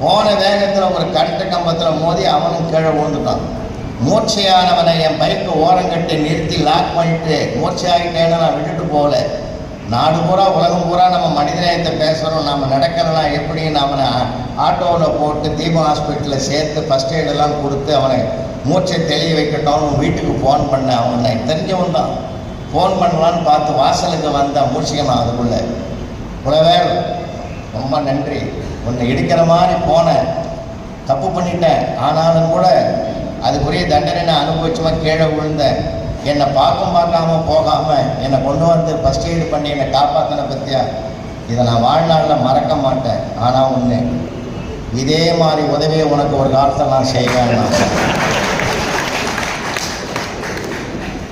போன வேகத்தில் ஒரு கட்டு கம்பத்தில் மோதி அவனும் கீழே விழுந்துட்டான். மூர்ச்சையானவனை என் பைக்கு ஓரங்கட்டி நிறுத்தி லாக் பண்ணிட்டு மூர்ச்சையாகிட்டேன்னு நான் விட்டுட்டு போகல. நாடு பூரா உலகம் பூரா நம்ம மனிதநேயத்தை பேசுகிறோம் நம்ம நடக்கிறலாம் எப்படி அவனை ஆட்டோவில் போட்டு தீபம் ஹாஸ்பிட்டலில் சேர்த்து ஃபஸ்ட் எய்டெல்லாம் கொடுத்து அவனை மூச்சை தெளிய வைக்கட்டும். வீட்டுக்கு ஃபோன் பண்ணேன் அவன் எனக்கு தெரிஞ்சவன் தான். ஃபோன் பண்ணலான்னு பார்த்து வாசலுக்கு வந்தான் மூச்சிக்கணும் அதுக்குள்ளே. குலவேல் ரொம்ப நன்றி. உன்னை இடிக்கிற மாதிரி போனேன் தப்பு பண்ணிட்டேன். ஆனாலும் கூட அதுக்குரிய தண்டனை நான் அனுபவிச்சுமா கீழே விழுந்தேன். என்னை பார்க்கும் பார்க்காம போகாமல் என்னை கொண்டு வந்து ஃபஸ்ட் எய்டு பண்ணி என்னை காப்பாற்றின பற்றியா இதை நான் வாழ்நாளில் மறக்க மாட்டேன். ஆனால் ஒன்று இதே மாதிரி உதவியை உனக்கு ஒரு காலத்தில் நான் செய்வேன்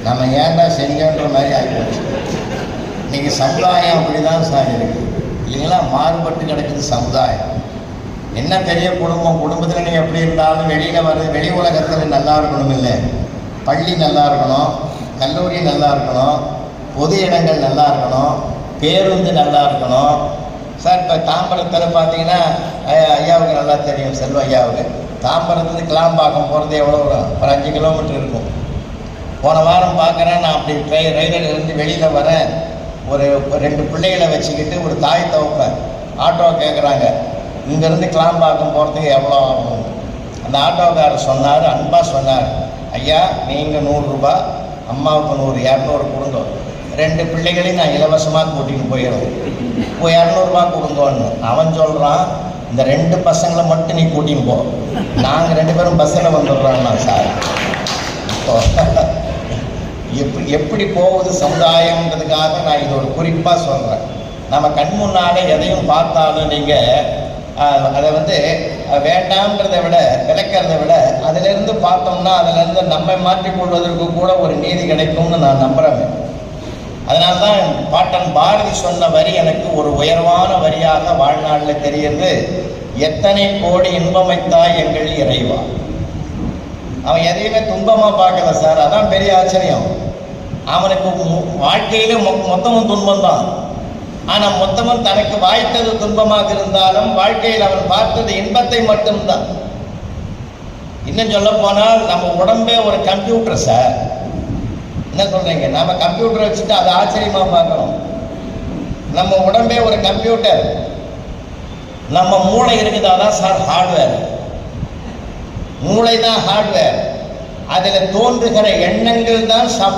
நம்ம ஏன்டா செஞ்சோன்ற மாதிரி ஆகிப்போச்சு இன்னைக்கு சமுதாயம் அப்படிதான் சார் இருக்குது இல்லைங்களா? மாறுபட்டு கிடக்குது சமுதாயம். என்ன பெரிய குடும்பம்? குடும்பத்தில் நீ எப்படி இருந்தாலும் வெளியில் வர வெளி உலகத்தில் நல்லா இருக்கணும் இல்லை. பள்ளி நல்லா இருக்கணும் கல்லூரி நல்லா இருக்கணும் பொது இடங்கள் நல்லா இருக்கணும் பேருந்து நல்லா இருக்கணும். சார் இப்போ தாம்பரத்தில் பார்த்தீங்கன்னா ஐயா- ஐயாவுக்கு நல்லா தெரியும் செல்வ ஐயாவுக்கு. தாம்பரத்துலேருந்து கிளாம்பாக்கம் போகிறது எவ்வளோ வரும்? ஒரு அஞ்சு கிலோமீட்டர் இருக்கும். போன வாரம் பார்க்குறேன் நான் அப்படி ட்ரெயின் ரயிலில் இருந்து வெளியில் வரேன். ஒரு ரெண்டு பிள்ளைகளை வச்சுக்கிட்டு ஒரு தாய் தவப்பேன் ஆட்டோ கேட்குறாங்க இங்கேருந்து கிளாம்பாக்கம் போகிறதுக்கு எவ்வளோ ஆகும்? அந்த ஆட்டோக்காரர் சொன்னார் அன்பாக சொன்னார் ஐயா நீங்கள் நூறுரூபா அம்மாவுக்கு நூறு இரநூறு கொடுங்க. ரெண்டு பிள்ளைகளையும் நான் இலவசமாக கூட்டின்னு போயிடும் இப்போ இரநூறுபா கொடுங்கன்னு. அவன் சொல்கிறான் இந்த ரெண்டு பசங்களை மட்டும் நீ கூட்டின்னு போ. நாங்கள் ரெண்டு பேரும் பஸ்ஸில் வந்துடுறோம்னா சார். இப்போ எப்படி எப்படி போகுது சமுதாயம்ன்றதுக்காக நான் இது ஒரு குறிப்பாக சொல்கிறேன் நம்ம கண் முன்னாலே எதையும் பார்த்தாலும் நீங்கள் அதை வந்து வேண்டாம்ன்றதை விட விளக்கிறத விட அதிலிருந்து பார்த்தோம்னா அதிலிருந்து நம்மை மாற்றிக்கொள்வதற்கு கூட ஒரு நீதி கிடைக்கும்னு நான் நம்புகிறேன் அதனால தான் பாட்டன் பாரதி சொன்ன வரி எனக்கு ஒரு உயர்வான வரியாக வாழ்நாளில் தெரியுது. எத்தனை கோடி இன்பமைத்தாய் எங்கள் இறைவா? அவன் எதையுமே துன்பமாக பார்க்கல சார். அதான் பெரிய ஆச்சரியம். அவனுக்கு மு- வாழ்க்கையில மொ- மொத்தமும் துன்பம் தான் ஆனால் மொத்தமும் தனக்கு வாய்த்தது துன்பமாக இருந்தாலும் வாழ்க்கையில் அவன் பார்த்தது இன்பத்தை மட்டும்தான். இன்னும் சொல்ல போனால் நம்ம உடம்பே ஒரு கம்ப்யூட்டர் சார். என்ன சொல்றீங்க? நம்ம கம்ப்யூட்டர் வச்சுட்டு அதை ஆச்சரியமா பார்க்கணும். நம்ம உடம்பே ஒரு கம்ப்யூட்டர். நம்ம மூளை இருக்குதாதான் சார் ஹார்ட்வேர் மூளை தான் ஹார்ட்வேர் அதில் தோன்றுகிற எண்ணங்கள் தான் சாஃப்ட்